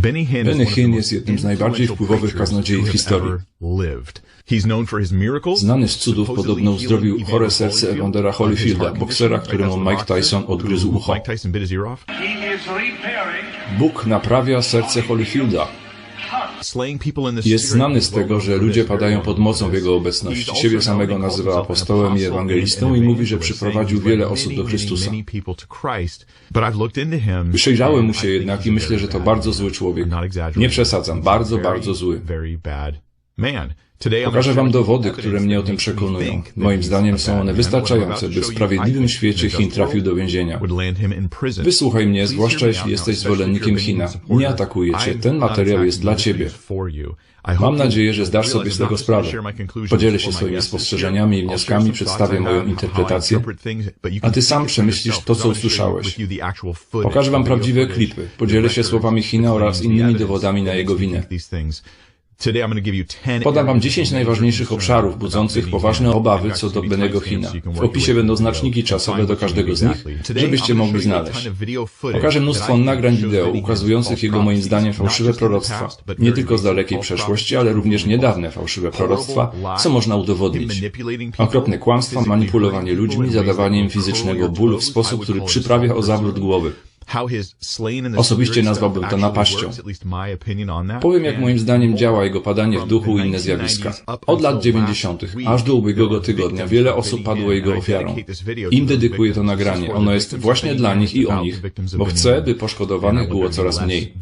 Benny Hinn jest jednym z najbardziej wpływowych kaznodziei w historii. Znany z cudów podobno uzdrowił chore serce Evandera Holyfielda, boksera, któremu? Mike Tyson odgryzł ucho. Bóg naprawia serce Holyfielda. Jest znany z tego, że ludzie padają pod mocą w jego obecności. Siebie samego nazywa apostołem i ewangelistą i mówi, że przyprowadził wiele osób do Chrystusa. Przyjrzałem mu się jednak i myślę, że to bardzo zły człowiek. Nie przesadzam, bardzo, bardzo zły. Pokażę wam dowody, które mnie o tym przekonują. Moim zdaniem są one wystarczające, by w sprawiedliwym świecie Chin trafił do więzienia. Wysłuchaj mnie, zwłaszcza jeśli jesteś zwolennikiem supporter. Nie atakuję cię, ten materiał jest dla ciebie. Mam nadzieję, że zdasz sobie z tego sprawę. Podzielę się swoimi spostrzeżeniami i wnioskami, przedstawię moją interpretację, a ty sam przemyślisz to, co usłyszałeś. Pokażę wam prawdziwe klipy. Podzielę się słowami China the oraz innymi dowodami na jego winę. Think these things. Today I'm gonna give you 10 Podam wam areas 10 of najważniejszych obszarów budzących poważne obawy co do Benego Hina. W opisie będą znaczniki czasowe do każdego z nich, żebyście mogli znaleźć. Pokażę mnóstwo nagrań wideo ukazujących jego moim zdaniem fałszywe proroctwa. Nie tylko z dalekiej przeszłości, ale również niedawne fałszywe proroctwa, co można udowodnić. Okropne kłamstwa, manipulowanie ludźmi, zadawanie im fizycznego bólu w sposób, który przyprawia o zawrót głowy. Osobiście nazwałbym to napaścią. Powiem, jak moim zdaniem działa jego padanie w duchu i inne zjawiska. Od lat 90., aż do ubiegłego tygodnia, wiele osób padło jego ofiarą. Im dedykuję to nagranie. Ono jest właśnie dla nich i o nich, bo chcę, by poszkodowanych było coraz mniej.